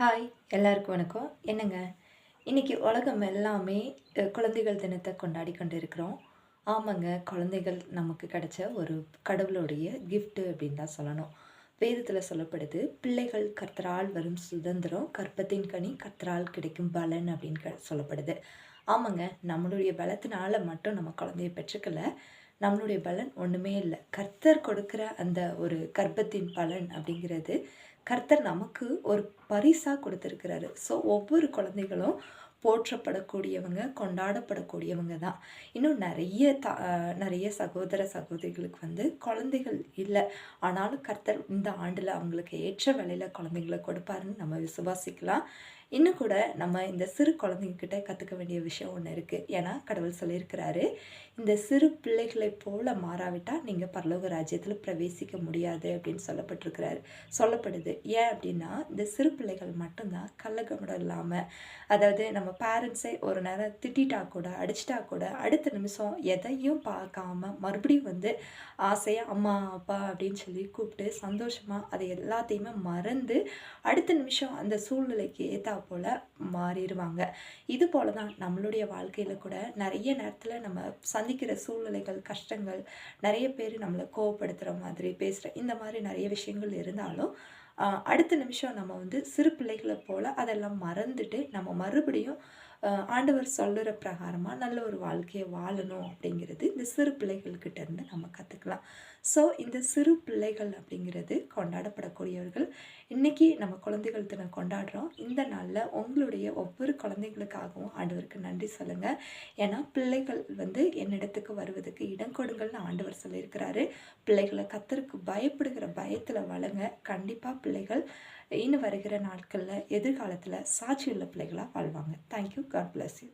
Hi எல்லாருக்கும் வணக்கம். என்னங்க? இன்னைக்கு உலகம் எல்லாமே குழந்தைகள் தினத்தை கொண்டாடி கொண்டு இருக்கிறோம் ஆமாங்க குழந்தைகள் நமக்கு கிடைச்ச ஒரு கடவுளுடைய கிஃப்ட்டு அப்படின்னு தான் சொல்லணும். வேதத்தில் சொல்லப்படுது பிள்ளைகள் கர்த்தரால் வரும் சுதந்திரம் கற்பத்தின் கனி கர்த்தரால் கிடைக்கும் பலன் அப்படின்னு க- சொல்லப்படுது. ஆமாங்க நம்மளுடைய பலத்தினால மட்டும் நம்ம குழந்தைய பெற்றுக்கல. நம்மளுடைய பலன் ஒன்றுமே இல்லை. கர்த்தர் கொடுக்குற அந்த ஒரு கர்ப்பத்தின் பலன் அப்படிங்கிறது கர்த்தர் நமக்கு ஒரு பரிசாக கொடுத்துருக்கிறாரு. ஸோ ஒவ்வொரு குழந்தைகளும் போற்றப்படக்கூடியவங்க கொண்டாடப்படக்கூடியவங்க தான். இன்னும் நிறைய த நிறைய சகோதர சகோதரிகளுக்கு வந்து குழந்தைகள் இல்லை. ஆனாலும் கர்த்தர் இந்த ஆண்டில் அவங்களுக்கு ஏற்ற வேலையில் குழந்தைங்களை கொடுப்பாருன்னு நம்ம விசுவாசிக்கலாம். இன்னும் கூட நம்ம இந்த சிறு குழந்தைங்கக்கிட்ட கற்றுக்க வேண்டிய விஷயம் ஒன்று இருக்குது ஏன்னா கடவுள் சொல்லியிருக்கிறாரு இந்த சிறு பிள்ளைகளைப் போல மாறாவிட்டால் நீங்கள் பரலோக ராஜ்யத்தில் பிரவேசிக்க முடியாது அப்படின்னு சொல்லப்பட்டிருக்கிறாரு. சொல்லப்படுது. ஏன் அப்படின்னா இந்த சிறு பிள்ளைகள் மட்டும்தான் கள்ளகமடம் இல்லாமல் அதாவது நம்ம பேரண்ட்ஸை ஒரு நேரம் திட்டிட்டா கூட அடிச்சிட்டா கூட அடுத்த நிமிஷம் எதையும் பார்க்காம மறுபடியும் வந்து ஆசையாக அம்மா அப்பா அப்படின்னு சொல்லி கூப்பிட்டு சந்தோஷமாக அதை எல்லாத்தையுமே மறந்து அடுத்த நிமிஷம் அந்த சூழ்நிலைக்கு ஏற்றா போல் மாறிடுவாங்க. இது போல தான் நம்மளுடைய வாழ்க்கையில் கூட நிறைய நேரத்தில் நம்ம சந்திக்கிற சூழ்நிலைகள் கஷ்டங்கள் நிறைய பேர் நம்மளை கோவப்படுத்துகிற மாதிரி பேசுகிற இந்த மாதிரி நிறைய விஷயங்கள் இருந்தாலும் அடுத்த நிமிஷம் நம்ம வந்து சிறு பிள்ளைகளை போல் அதெல்லாம் மறந்துட்டு நம்ம மறுபடியும் ஆண்டவர் சொல்லுற பிரகாரமாக நல்ல ஒரு வாழ்க்கையை வாழணும் அப்படிங்கிறது இந்த சிறு பிள்ளைகள்கிட்ட இருந்து நம்ம கற்றுக்கலாம் ஸோ இந்த சிறு பிள்ளைகள் அப்படிங்கிறது கொண்டாடப்படக்கூடியவர்கள். இன்னைக்கு நம்ம குழந்தைகள் தினம் கொண்டாடுறோம். இந்த நாளில் உங்களுடைய ஒவ்வொரு குழந்தைகளுக்காகவும் ஆண்டவருக்கு நன்றி சொல்லுங்கள் ஏன்னா பிள்ளைகள் வந்து என்னிடத்துக்கு வருவதற்கு இடம் கொடுங்கள்னு ஆண்டவர் சொல்லியிருக்கிறாரு. பிள்ளைகளை கத்தருக்கு பயப்படுகிற பயத்தில் வளங்க கண்டிப்பாக பிள்ளைகள் இன்னும் வருகிற நாட்களில் எதிர்காலத்தில் சாட்சியுள்ள பிள்ளைகளாக வாழ்வாங்க. Thank you God bless you.